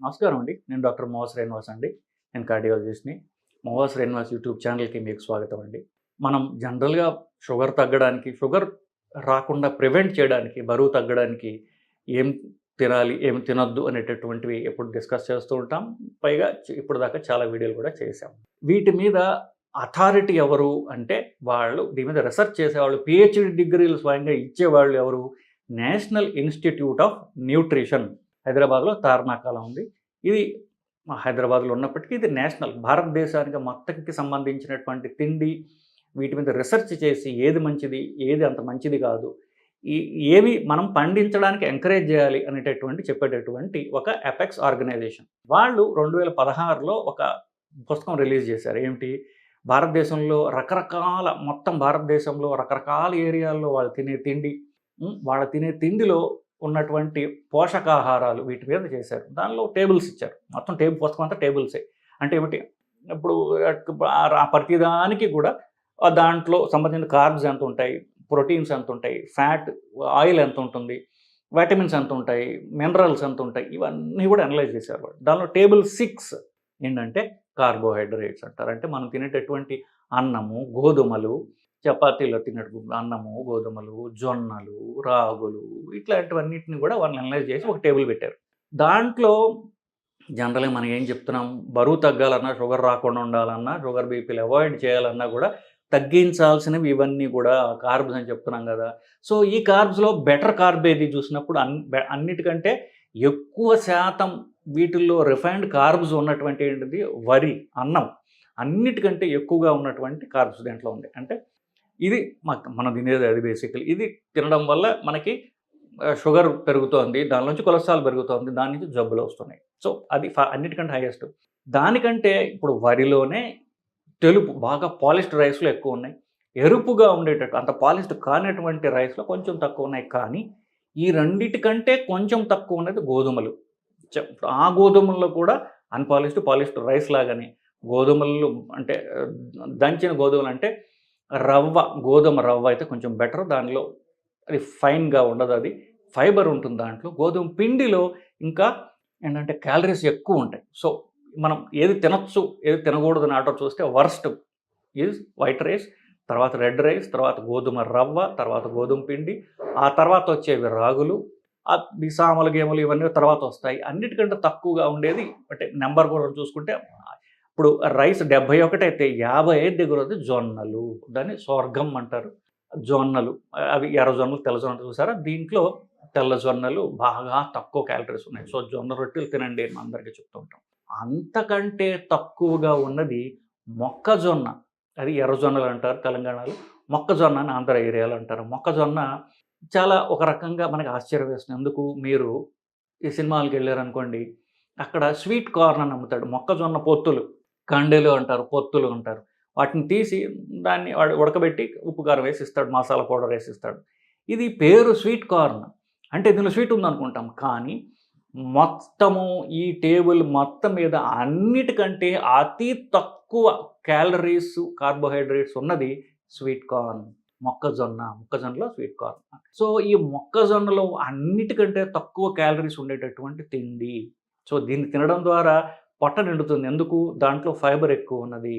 నమస్కారం అండి. నేను డాక్టర్ మోహస్ శ్రీనివాస్ అండి. నేను కార్డియాలజిస్ట్ని. మోహస్ శ్రీనివాస్ యూట్యూబ్ ఛానల్కి మీకు స్వాగతం అండి. మనం జనరల్గా షుగర్ తగ్గడానికి షుగర్ రాకుండా ప్రివెంట్ చేయడానికి బరువు తగ్గడానికి ఏం తినాలి ఏం తినొద్దు అనేటటువంటివి ఎప్పుడు డిస్కస్ చేస్తూ ఉంటాం. పైగా ఇప్పుడు దాకా చాలా వీడియోలు కూడా చేసాం వీటి మీద అథారిటీ ఎవరు అంటే వాళ్ళు దీని మీద రీసెర్చ్ చేసేవాళ్ళు పిహెచ్డి డిగ్రీలు స్వయంగా ఇచ్చేవాళ్ళు ఎవరు? National institute of nutrition. హైదరాబాద్లో తార్నాకాలం ఉంది. ఇది మా హైదరాబాద్లో ఉన్నప్పటికీ ఇది నేషనల్. భారతదేశానికి మొత్తంకి సంబంధించినటువంటి తిండి వీటి మీద రీసెర్చ్ చేసి ఏది మంచిది ఏది అంత మంచిది కాదు. ఈ ఏవి మనం పండించడానికి ఎంకరేజ్ చేయాలి అనేటటువంటి చెప్పేటటువంటి ఒక ఎపెక్స్ ఆర్గనైజేషన్. వాళ్ళు రెండు వేల పదహారులో ఒక పుస్తకం రిలీజ్ చేశారు. ఏమిటి? భారతదేశంలో రకరకాల మొత్తం భారతదేశంలో రకరకాల ఏరియాల్లో వాళ్ళు తినే తిండి వాళ్ళు వాళ్ళ తినే తిండిలో ఉన్నటువంటి పోషకాహారాలు వీటి మీద చేశారు. దానిలో టేబుల్స్ ఇచ్చారు. మొత్తం టేబుల్ పుస్తకం అంతా టేబుల్సే. అంటే ఏమిటి? ఇప్పుడు ప్రతిదానికి కూడా దాంట్లో సంబంధించిన కార్బ్స్ ఎంత ఉంటాయి? ప్రోటీన్స్ ఎంత ఉంటాయి? ఫ్యాట్ ఆయిల్ ఎంత ఉంటుంది? వైటమిన్స్ ఎంత ఉంటాయి? మినరల్స్ ఎంత ఉంటాయి? ఇవన్నీ కూడా అనలైజ్ చేశారు వాళ్ళు. దానిలో టేబుల్ సిక్స్ ఏంటంటే కార్బోహైడ్రేట్స్ అంటారు. అంటే మనం తినేటటువంటి అన్నము గోధుమలు చపాతీలో తిన్నట్టు అన్నము గోధుమలు జొన్నలు రాగులు ఇట్లాంటివన్నిటిని కూడా వాళ్ళు అనలైజ్ చేసి ఒక టేబుల్ పెట్టారు. దాంట్లో జనరల్గా మనం ఏం చెప్తున్నాం? బరువు తగ్గాలన్నా షుగర్ రాకుండా ఉండాలన్నా షుగర్ బీపీలు అవాయిడ్ చేయాలన్నా కూడా తగ్గించాల్సినవి ఇవన్నీ కూడా కార్బ్స్ అని చెప్తున్నాం కదా. సో ఈ కార్బ్స్లో బెటర్ కార్బ్ ఏది చూసినప్పుడు అన్ బె- అన్నిటికంటే ఎక్కువ శాతం వీటిల్లో రిఫైన్డ్ కార్బ్స్ ఉన్నటువంటి ఏంటిది? వరి అన్నం. అన్నిటికంటే ఎక్కువగా ఉన్నటువంటి కార్బ్స్ దీంట్లో ఉంది అంటే ఇది మన- మనం తినేది అది బేసికలీ ఇది తినడం వల్ల మనకి షుగర్ పెరుగుతోంది దాని నుంచి కొలెస్ట్రాల్ పెరుగుతోంది దాని నుంచి జబ్బులు వస్తున్నాయి. సో అది అన్నిటికంటే హైయెస్ట్ దానికంటే ఇప్పుడు వరిలోనే తెలుపు బాగా పాలిష్డ్ రైస్లు ఎక్కువ ఉన్నాయి. ఎరుపుగా ఉండేటట్టు అంత పాలిష్డ్ కానటువంటి రైస్లో కొంచెం తక్కువ ఉన్నాయి. కానీ ఈ రెండిటికంటే కొంచెం తక్కువ ఉన్నది గోధుమలు. ఆ గోధుమల్లో కూడా అన్పాలిష్డ్ పాలిష్డ్ రైస్ లాగానే గోధుమలు అంటే దంచిన గోధుమలు అంటే రవ్వ గోధుమ రవ్వ అయితే కొంచెం బెటర్ దానిలో అది ఫైన్గా ఉండదు అది. ఫైబర్ ఉంటుంది దాంట్లో. గోధుమ పిండిలో ఇంకా ఏంటంటే క్యాలరీస్ ఎక్కువ ఉంటాయి. సో మనం ఏది తినచ్చు ఏది తినకూడదు అని ఆర్డర్ చూస్తే వర్స్ట్ ఈజ్ వైట్ రైస్ తర్వాత రెడ్ రైస్ తర్వాత గోధుమ రవ్వ తర్వాత గోధుమ పిండి ఆ తర్వాత వచ్చేవి రాగులు ఆ సామలు గేమలు ఇవన్నీ తర్వాత వస్తాయి. అన్నిటికంటే తక్కువగా ఉండేది అంటే నెంబర్ కూడా చూసుకుంటే ఇప్పుడు రైస్ డెబ్బై ఒకటి అయితే యాభై ఐదు దగ్గర ఉంది జొన్నలు. దాన్ని స్వర్గం అంటారు. జొన్నలు. అవి ఎర్ర జొన్నలు తెల్ల జొన్నలు చూసారా? దీంట్లో తెల్ల జొన్నలు బాగా తక్కువ క్యాలరీస్ ఉన్నాయి. సో జొన్న రొట్టెలు తినండి అని అందరికీ చెప్తూ ఉంటాం. అంతకంటే తక్కువగా ఉన్నది మొక్కజొన్న అది ఎర్రజొన్నలు అంటారు తెలంగాణలో. మొక్కజొన్న అని ఆంధ్ర ఏరియాలో అంటారు. మొక్కజొన్న చాలా ఒక రకంగా మనకి ఆశ్చర్యం వేస్తుంది ఎందుకు? మీరు ఈ సినిమాలకు వెళ్ళారనుకోండి అక్కడ స్వీట్ కార్న్ అని అమ్ముతాడు. మొక్కజొన్న పొత్తులు. కండెలు అంటారు పొత్తులు అంటారు. వాటిని తీసి దాన్ని వాడు ఉడకబెట్టి ఉప్పు కారం వేసి ఇస్తాడు మసాలా పౌడర్ వేసి ఇస్తాడు ఇది పేరు స్వీట్ కార్న్. అంటే దీనిలో స్వీట్ ఉందనుకుంటాం. కానీ మొత్తము ఈ టేబుల్ మొత్తం మీద అన్నిటికంటే అతి తక్కువ క్యాలరీస్ కార్బోహైడ్రేట్స్ ఉన్నది స్వీట్ కార్న్. మొక్కజొన్న మొక్కజొన్నలో స్వీట్ కార్న్. సో ఈ మొక్కజొన్నలో అన్నిటికంటే తక్కువ క్యాలరీస్ ఉండేటటువంటి తిండి. సో దీన్ని తినడం ద్వారా పొట్ట నిండుతుంది. ఎందుకు? దాంట్లో ఫైబర్ ఎక్కువ ఉన్నది.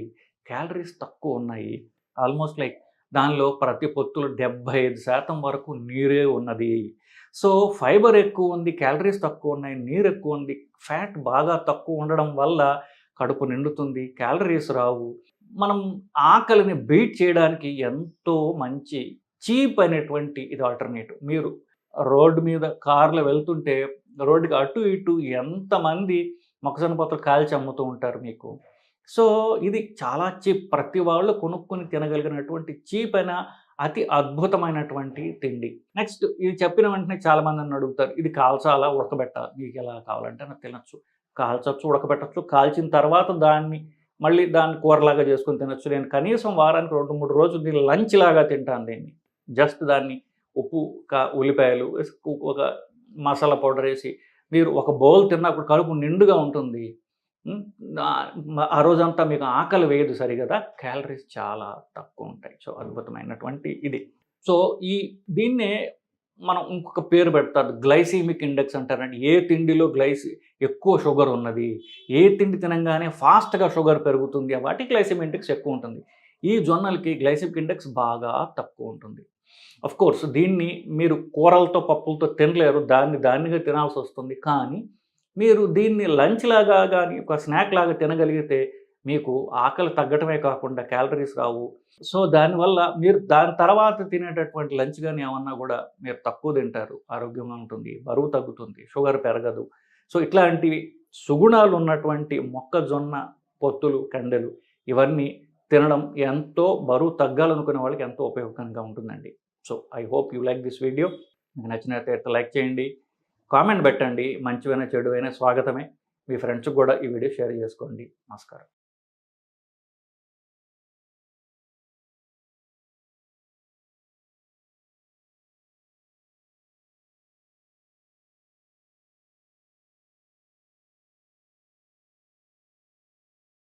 క్యాలరీస్ తక్కువ ఉన్నాయి. ఆల్మోస్ట్ లైక్ దానిలో ప్రతి పొత్తులు డెబ్బై ఐదు శాతం వరకు నీరే ఉన్నది. సో ఫైబర్ ఎక్కువ ఉంది క్యాలరీస్ తక్కువ ఉన్నాయి నీరు ఎక్కువ ఉంది ఫ్యాట్ బాగా తక్కువ ఉండడం వల్ల కడుపు నిండుతుంది క్యాలరీస్ రావు. మనం ఆకలిని బీట్ చేయడానికి ఎంతో మంచి చీప్ అనేటువంటి ఇది ఆల్టర్నేటివ్ మీరు రోడ్డు మీద కార్లో వెళ్తుంటే రోడ్డుకి అటు ఇటు ఎంతమంది మొక్కజొన్న పొత్తులు కాల్చి అమ్ముతూ ఉంటారు మీకు. సో ఇది చాలా చీప్ ప్రతి వాళ్ళు కొనుక్కొని తినగలిగినటువంటి చీప్ అయిన అతి అద్భుతమైనటువంటి తిండి. నెక్స్ట్ ఇది చెప్పిన వెంటనే చాలామంది నన్ను అడుగుతారు ఇది కాల్చాలా? ఉడకబెట్టాలి? మీకు ఎలా కావాలంటే నాకు తినచ్చు. కాల్చచ్చు ఉడకబెట్టచ్చు. కాల్చిన తర్వాత దాన్ని మళ్ళీ దాన్ని కూరలాగా చేసుకొని తినచ్చు. నేను కనీసం వారానికి రెండు మూడు రోజులు దీన్ని లంచ్ లాగా తింటాను దీన్ని. జస్ట్ దాన్ని ఉప్పు కా ఉల్లిపాయలు ఒక మసాలా పౌడర్ వేసి మీరు ఒక బౌల్ తిన్నప్పుడు కడుపు నిండుగా ఉంటుంది. ఆ- ఆ రోజంతా మీకు ఆకలి వేయదు సరిగదా? క్యాలరీస్ చాలా తక్కువ ఉంటాయి. సో అద్భుతమైనటువంటి ఇది. సో ఈ దీన్నే మనం ఇంకొక పేరు పెడతారు. గ్లైసీమిక్ ఇండెక్స్ అంటారండి. ఏ తిండిలో గ్లైసి ఎక్కువ షుగర్ ఉన్నది? ఏ తిండి తినంగానే ఫాస్ట్గా షుగర్ పెరుగుతుంది? వాటి గ్లైసిమిక్ ఇండెక్స్ ఎక్కువ ఉంటుంది. ఈ జొన్నలకి గ్లైసిమిక్ ఇండెక్స్ బాగా తక్కువ ఉంటుంది. అఫ్ కోర్స్ దీన్ని మీరు కూరలతో పప్పులతో తినలేరు. దాన్ని దాన్నిగా తినాల్సి వస్తుంది. కానీ మీరు దీన్ని లంచ్ లాగా కానీ ఒక స్నాక్ లాగా తినగలిగితే మీకు ఆకలి తగ్గటమే కాకుండా క్యాలరీస్ రావు. సో దానివల్ల మీరు దాని తర్వాత తినేటటువంటి లంచ్ కానీ ఏమన్నా కూడా మీరు తక్కువ తింటారు. ఆరోగ్యంగా ఉంటుంది బరువు తగ్గుతుంది షుగర్ పెరగదు. సో ఇట్లాంటివి సుగుణాలు ఉన్నటువంటి మొక్కజొన్న పొత్తులు కండెలు ఇవన్నీ తినడం ఎంతో బరువు తగ్గాలనుకునే వాళ్ళకి ఎంతో ఉపయోగకరంగా ఉంటుందండి. So I hope you like this video. మీకు నచ్చినట్లయితే లైక్ చేయండి. కామెంట్ పెట్టండి. మంచివైనా చెడువైనా స్వాగతమే. మీ ఫ్రెండ్స్కి కూడా ఈ వీడియో షేర్ చేసుకోండి. నమస్కారం.